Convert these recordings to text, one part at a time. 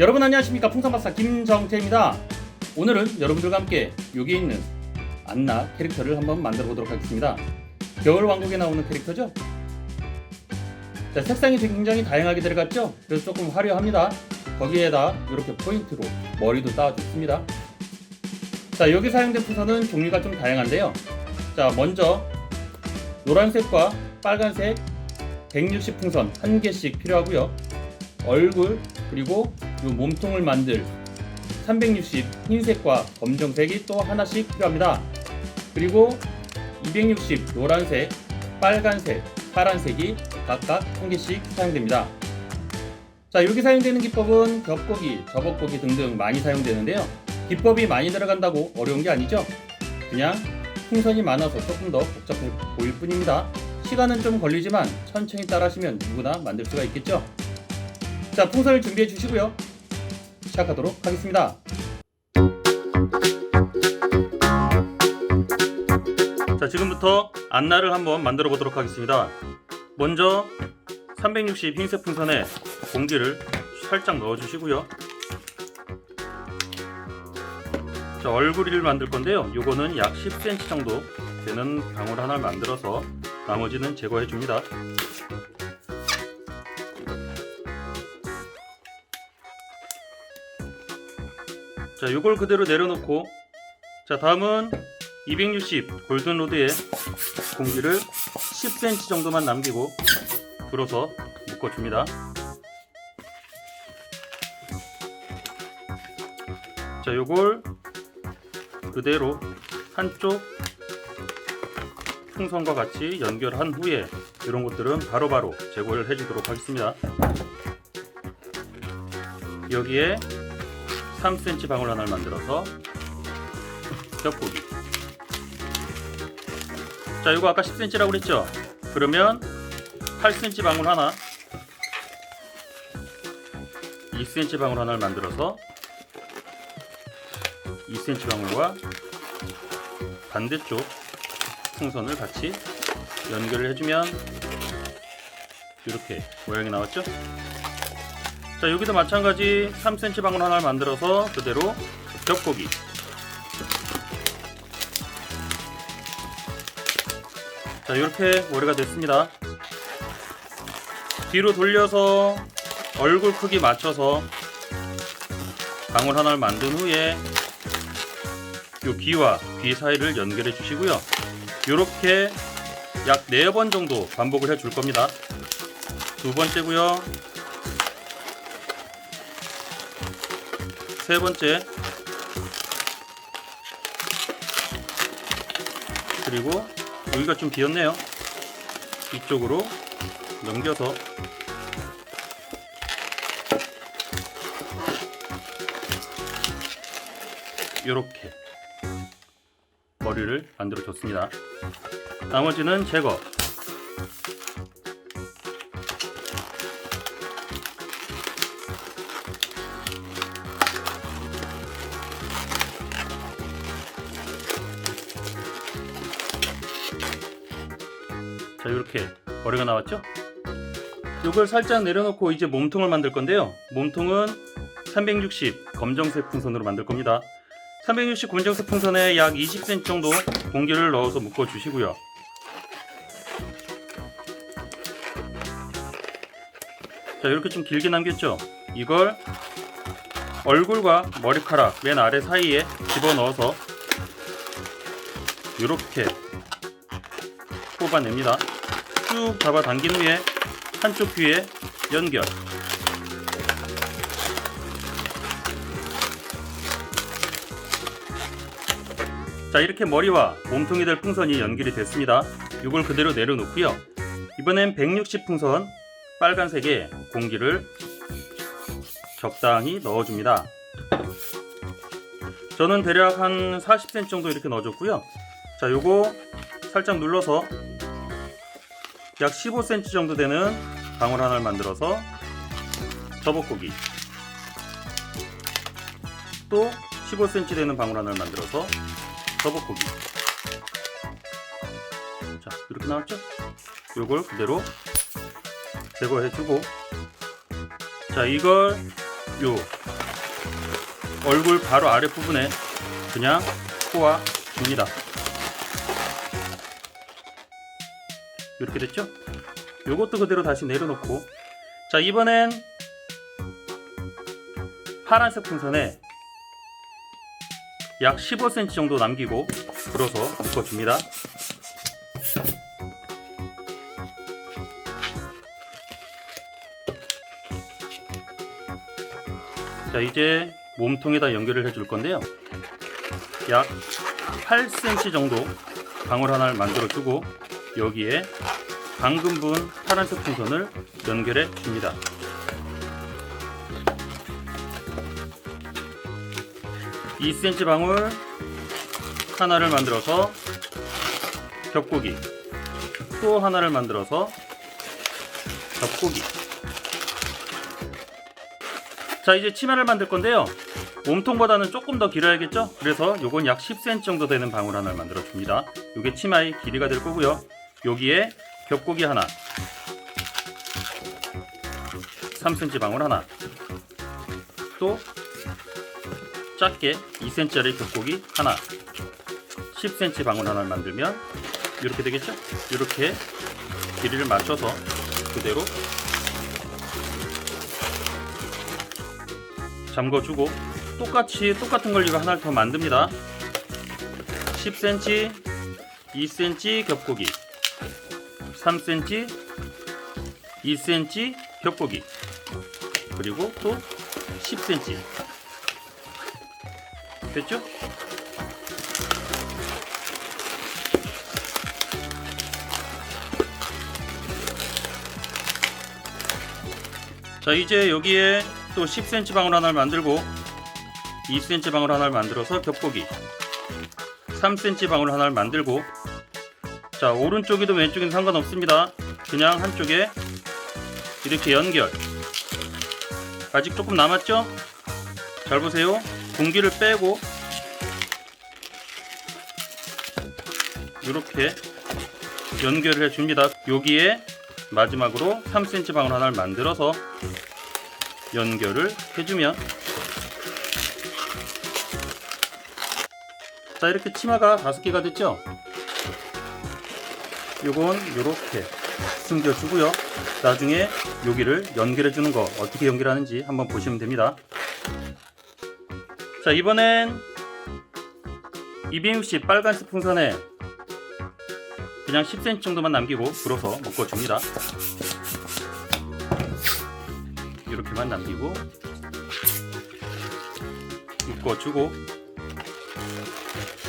여러분 안녕하십니까? 풍선박사 김정태입니다. 오늘은 여러분들과 함께 여기 있는 안나 캐릭터를 한번 만들어 보도록 하겠습니다. 겨울왕국에 나오는 캐릭터죠? 자, 색상이 굉장히 다양하게 들어갔죠? 그래서 조금 화려합니다. 거기에다 이렇게 포인트로 머리도 따와줬습니다. 자 여기 사용된 풍선은 종류가 좀 다양한데요. 자 먼저 노란색과 빨간색 160 풍선 한 개씩 필요하고요. 얼굴 그리고 이 몸통을 만들 360 흰색과 검정색이 또 하나씩 필요합니다. 그리고 260 노란색, 빨간색, 파란색이 각각 한 개씩 사용됩니다. 자, 여기 사용되는 기법은 겹고기, 저벅고기 등등 많이 사용되는데요. 기법이 많이 들어간다고 어려운 게 아니죠. 그냥 풍선이 많아서 조금 더 복잡해 보일 뿐입니다. 시간은 좀 걸리지만 천천히 따라 하시면 누구나 만들 수가 있겠죠. 자, 풍선을 준비해 주시고요. 시작하도록 하겠습니다. 자, 지금부터 안나를 한번 만들어 보도록 하겠습니다. 먼저 360 흰색 풍선에 공기를 살짝 넣어 주시고요. 자, 얼굴을 만들 건데요. 요거는 약 10cm 정도 되는 방울 하나를 만들어서 나머지는 제거해 줍니다. 자, 요걸 그대로 내려놓고 자, 다음은 260 골든 로드에 공기를 10cm 정도만 남기고 불어서 묶어 줍니다. 자, 요걸 그대로 한쪽 풍선과 같이 연결한 후에 이런 것들은 바로바로 제거를 해주도록 하겠습니다. 여기에 3cm 방울 하나를 만들어서 겹고기. 자 이거 아까 10cm라고 그랬죠? 그러면 8cm 방울 하나 2cm 방울 하나를 만들어서 2cm 방울과 반대쪽 풍선을 같이 연결을 해주면 이렇게 모양이 나왔죠 자 여기도 마찬가지 3cm 방울 하나를 만들어서 그대로 겹고기. 자 이렇게 머리가 됐습니다. 뒤로 돌려서 얼굴 크기 맞춰서 방울 하나를 만든 후에 요 귀와 귀 사이를 연결해 주시고요. 이렇게 약 4번 정도 반복을 해 줄 겁니다. 두 번째고요 세 번째. 그리고 여기가 좀 비었네요. 이쪽으로 넘겨서. 이렇게 머리를 만들어 줬습니다. 나머지는 제거 머리가 나왔죠? 이걸 살짝 내려놓고 이제 몸통을 만들 건데요 몸통은 360 검정색 풍선으로 만들 겁니다 360 검정색 풍선에 약 20cm 정도 공기를 넣어서 묶어 주시고요 자 이렇게 좀 길게 남겼죠 이걸 얼굴과 머리카락 맨 아래 사이에 집어넣어서 이렇게 뽑아냅니다. 쭉 잡아 당긴 후에 한쪽 귀에 연결. 자 이렇게 머리와 몸통이 될 풍선이 연결이 됐습니다. 이걸 그대로 내려놓고요. 이번엔 160 풍선 빨간색에 공기를 적당히 넣어줍니다. 저는 대략 한 40cm 정도 이렇게 넣어줬고요. 자 요거 살짝 눌러서 약 15cm 정도 되는 방울 하나를 만들어서 저벅고기 또 15cm 되는 방울 하나를 만들어서 저벅고기 자 이렇게 나왔죠? 요걸 그대로 제거해주고 자 이걸 요 얼굴 바로 아랫부분에 그냥 꼬아 줍니다. 이렇게 됐죠? 요것도 그대로 다시 내려놓고 자 이번엔 파란색 풍선에 약 15cm 정도 남기고 불어서 묶어줍니다. 자 이제 몸통에다 연결을 해줄 건데요. 약 8cm 정도 방울 하나를 만들어 주고 여기에 방금 분 파란색 풍선을 연결해 줍니다. (2 cm) 방울 하나를 만들어서 겹고기 또 하나를 만들어서 겹고기. 자 이제 치마를 만들 건데요. 몸통보다는 조금 더 길어야겠죠? 그래서 요건 약 10cm 정도 되는 방울 하나를 만들어 줍니다. 요게 치마의 길이가 될 거고요 여기에 겹고기 하나 3cm 방울 하나 또 작게 2cm짜리 겹고기 하나 10cm 방울 하나를 만들면 이렇게 되겠죠? 이렇게 길이를 맞춰서 그대로 잠궈주고 똑같이 똑같은 걸 이거 하나를 더 만듭니다. 10cm 2cm 겹고기 3cm 2cm 겹고기. 그리고 또 10cm 됐죠? 자 이제 여기에 또 10cm 방울 하나를 만들고 2cm 방울 하나를 만들어서 겹고기. 3cm 방울 하나를 만들고 자 오른쪽이든 왼쪽이든 상관없습니다. 그냥 한쪽에 이렇게 연결. 아직 조금 남았죠? 잘 보세요. 공기를 빼고 이렇게 연결을 해줍니다. 여기에 마지막으로 3cm 방울 하나를 만들어서 연결을 해주면 자 이렇게 치마가 다섯 개가 됐죠 요건 요렇게 숨겨주고요. 나중에 여기를 연결해 주는 거 어떻게 연결하는지 한번 보시면 됩니다. 자 이번엔 260 빨간색 풍선에 그냥 10cm 정도만 남기고 불어서 묶어줍니다. 이렇게만 남기고 묶어주고.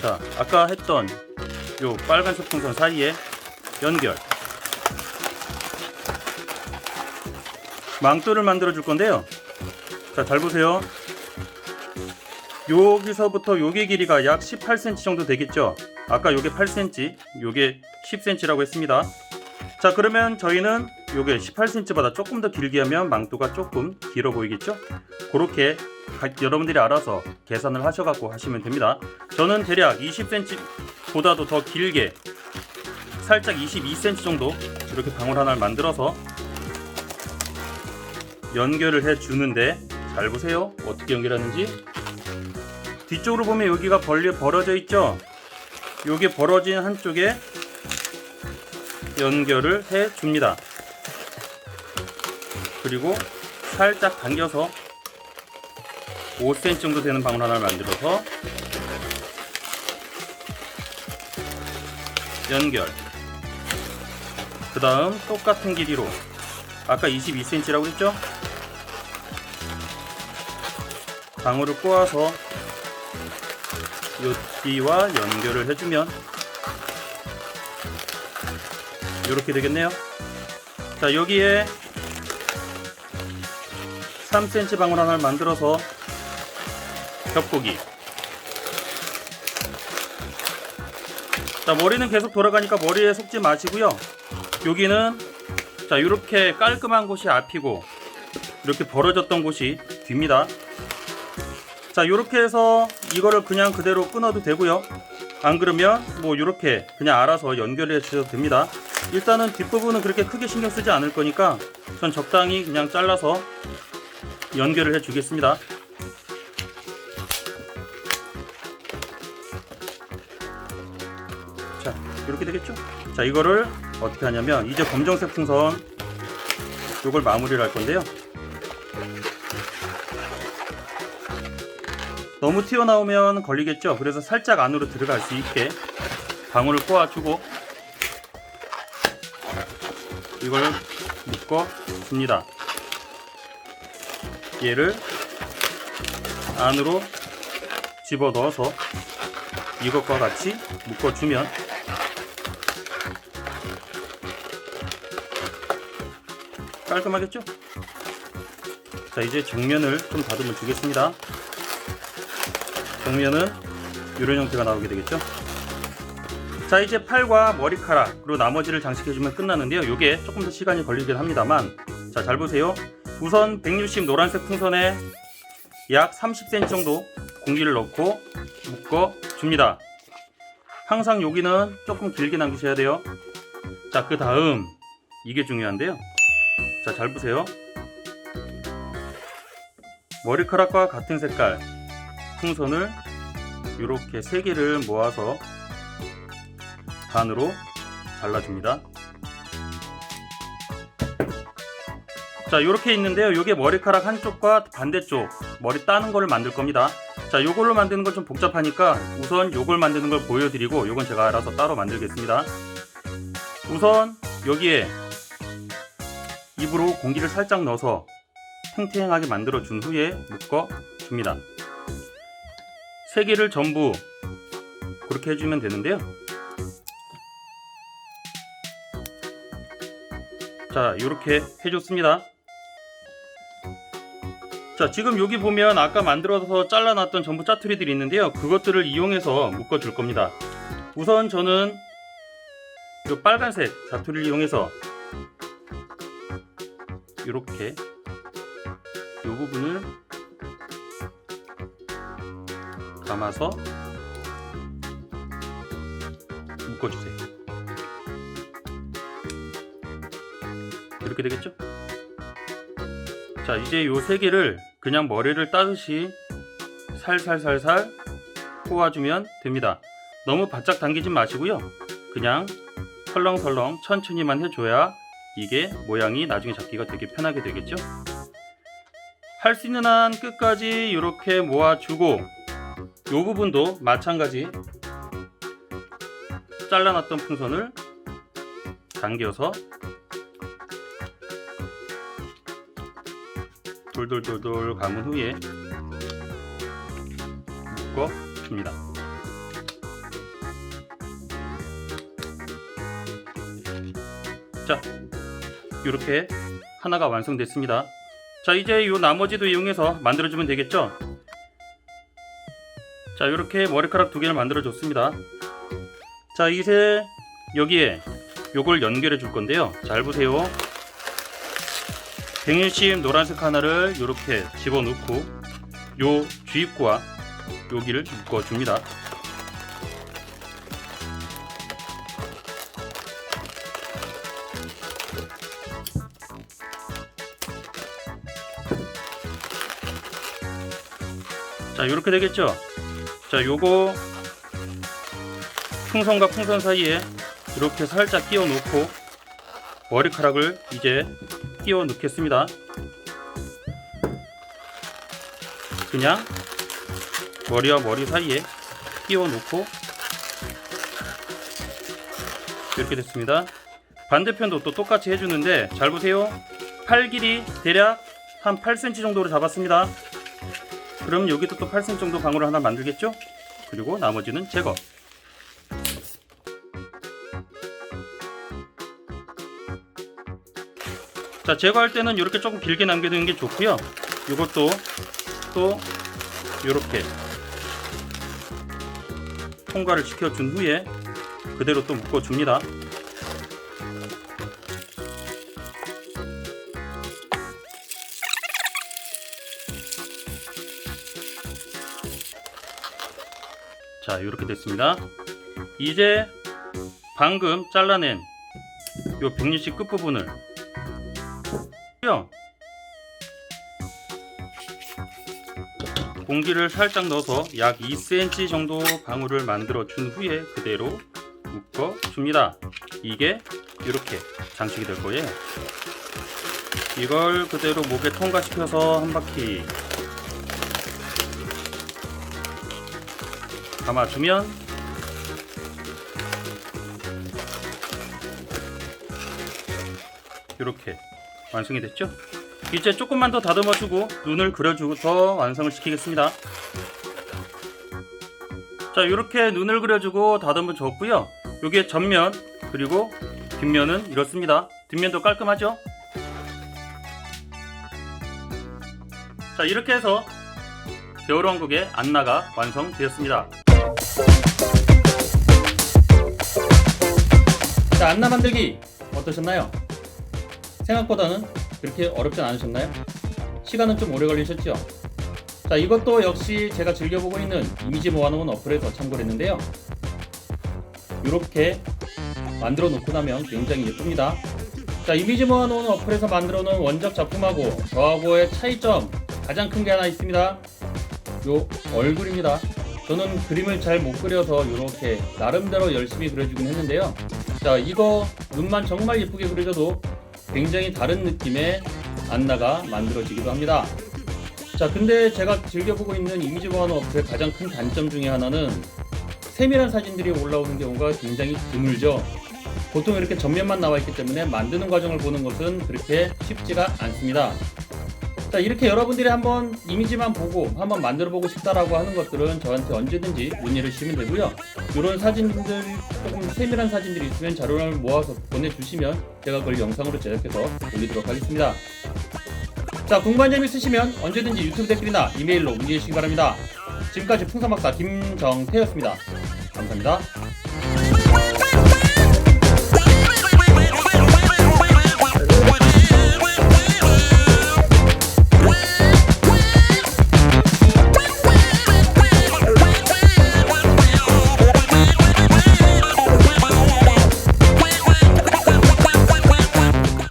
자 아까 했던 요 빨간색 풍선 사이에 연결. 망토를 만들어 줄 건데요. 자잘 보세요. 여기서부터 요게 길이가 약 18cm 정도 되겠죠? 아까 요게 8cm 요게 10cm라고 했습니다. 자 그러면 저희는 요게 18cm보다 조금 더 길게 하면 망토가 조금 길어 보이겠죠? 그렇게 가- 여러분들이 알아서 계산을 하셔갖고 하시면 됩니다. 저는 대략 20cm 보다도 더 길게 살짝 22cm 정도 이렇게 방울 하나를 만들어서 연결을 해 주는데 잘 보세요. 어떻게 연결하는지. 뒤쪽으로 보면 여기가 벌려 벌어져 있죠? 여기 벌어진 한쪽에 연결을 해 줍니다. 그리고 살짝 당겨서 5cm 정도 되는 방울 하나를 만들어서 연결. 그 다음 똑같은 길이로. 아까 22cm라고 했죠? 방울을 꼬아서 요 뒤와 연결을 해주면 이렇게 되겠네요. 자 여기에 3cm 방울 하나를 만들어서 겹고기. 자 머리는 계속 돌아가니까 머리에 속지 마시고요 여기는 자 이렇게 깔끔한 곳이 앞이고 이렇게 벌어졌던 곳이 뒤입니다. 자 이렇게 해서 이거를 그냥 그대로 끊어도 되고요. 안 그러면 뭐 이렇게 그냥 알아서 연결해 주셔도 됩니다. 일단은 뒷부분은 그렇게 크게 신경 쓰지 않을 거니까 전 적당히 그냥 잘라서 연결을 해 주겠습니다. 자 이렇게 되겠죠? 자 이거를 어떻게 하냐면 이제 검정색 풍선 요걸 마무리를 할 건데요. 너무 튀어나오면 걸리겠죠? 그래서 살짝 안으로 들어갈 수 있게 방울을 꼬아주고 이걸 묶어 줍니다. 얘를 안으로 집어 넣어서 이것과 같이 묶어주면 깔끔하겠죠? 자 이제 정면을 좀 다듬어 주겠습니다. 정면은 이런 형태가 나오게 되겠죠? 자 이제 팔과 머리카락 그리고 나머지를 장식해주면 끝나는데요. 이게 조금 더 시간이 걸리긴 합니다만 자 잘 보세요. 우선 160 노란색 풍선에 약 30cm 정도 공기를 넣고 묶어 줍니다. 항상 여기는 조금 길게 남기셔야 돼요. 자, 그 다음 이게 중요한데요. 자, 잘 보세요. 머리카락과 같은 색깔 풍선을 이렇게 세 개를 모아서 반으로 잘라줍니다. 자, 이렇게 있는데요. 이게 머리카락 한쪽과 반대쪽 머리 따는 거를 만들 겁니다. 자, 요걸로 만드는 건 좀 복잡하니까 우선 요걸 만드는 걸 보여드리고 요건 제가 알아서 따로 만들겠습니다. 우선 여기에 입으로 공기를 살짝 넣어서 탱탱하게 만들어 준 후에 묶어 줍니다. 세 개를 전부 그렇게 해주면 되는데요. 자, 이렇게 해줬습니다. 자, 지금 여기 보면 아까 만들어서 잘라놨던 전부 짜투리들이 있는데요. 그것들을 이용해서 묶어줄 겁니다. 우선 저는 이 빨간색 자투리를 이용해서 이렇게 이 부분을 감아서 묶어주세요. 이렇게 되겠죠? 자 이제 요세 개를 그냥 머리를 따듯이 살살살살 꼬아주면 됩니다 너무 바짝 당기지 마시고요 그냥 설렁설렁 천천히만 해줘야 이게 모양이 나중에 잡기가 되게 편하게 되겠죠 할 수 있는 한 끝까지 이렇게 모아주고 요 부분도 마찬가지 잘라놨던 풍선을 당겨서 돌돌돌돌 감은 후에 묶어 줍니다. 자, 이렇게 하나가 완성됐습니다. 자, 이제 이 나머지도 이용해서 만들어주면 되겠죠? 자, 이렇게 머리카락 두 개를 만들어줬습니다. 자, 이제 여기에 요걸 연결해 줄 건데요. 잘 보세요. 110 노란색 하나를 이렇게 집어넣고 요 주입구와 여기를 묶어줍니다. 자 이렇게 되겠죠? 자 요거 풍선과 풍선 사이에 이렇게 살짝 끼워 놓고 머리카락을 이제 끼워 넣겠습니다. 그냥 머리와 머리 사이에 끼워 놓고 이렇게 됐습니다. 반대편도 또 똑같이 해주는데 잘 보세요. 팔 길이 대략 한 8cm 정도로 잡았습니다. 그럼 여기도 또 8cm 정도 방울을 하나 만들겠죠? 그리고 나머지는 제거. 자 제거할 때는 이렇게 조금 길게 남겨두는 게 좋고요 이것도 또 이렇게 통과를 시켜준 후에 그대로 또 묶어줍니다 자 이렇게 됐습니다 이제 방금 잘라낸 요 160 끝부분을 요 공기를 살짝 넣어서 약 2cm 정도 방울을 만들어 준 후에 그대로 묶어 줍니다. 이게 이렇게 장식이 될 거예요. 이걸 그대로 목에 통과시켜서 한 바퀴 감아주면 이렇게 완성이 됐죠? 이제 조금만 더 다듬어주고 눈을 그려주고서 완성을 시키겠습니다. 자 이렇게 눈을 그려주고 다듬어 줬고요. 여기에 전면 그리고 뒷면은 이렇습니다. 뒷면도 깔끔하죠? 자 이렇게 해서 겨울왕국의 안나가 완성되었습니다. 자 안나 만들기 어떠셨나요? 생각보다는 그렇게 어렵진 않으셨나요? 시간은 좀 오래 걸리셨죠? 자 이것도 역시 제가 즐겨보고 있는 이미지 모아놓은 어플에서 참고를 했는데요 이렇게 만들어 놓고 나면 굉장히 예쁩니다 자 이미지 모아놓은 어플에서 만들어 놓은 원작 작품하고 저하고의 차이점 가장 큰 게 하나 있습니다 요 얼굴입니다 저는 그림을 잘 못 그려서 이렇게 나름대로 열심히 그려주긴 했는데요 자 이거 눈만 정말 예쁘게 그려줘도 굉장히 다른 느낌의 안나가 만들어지기도 합니다. 자, 근데 제가 즐겨보고 있는 이미지 보안 어플의 가장 큰 단점 중에 하나는 세밀한 사진들이 올라오는 경우가 굉장히 드물죠. 보통 이렇게 전면만 나와 있기 때문에 만드는 과정을 보는 것은 그렇게 쉽지가 않습니다. 자, 이렇게 여러분들이 한번 이미지만 보고 한번 만들어 보고 싶다라고 하는 것들은 저한테 언제든지 문의를 주시면 되고요. 이런 사진들 조금 세밀한 사진들이 있으면 자료를 모아서 보내주시면 제가 그걸 영상으로 제작해서 올리도록 하겠습니다. 자, 궁금한 점 있으시면 언제든지 유튜브 댓글이나 이메일로 문의해 주시기 바랍니다. 지금까지 풍선박사 김정태였습니다. 감사합니다.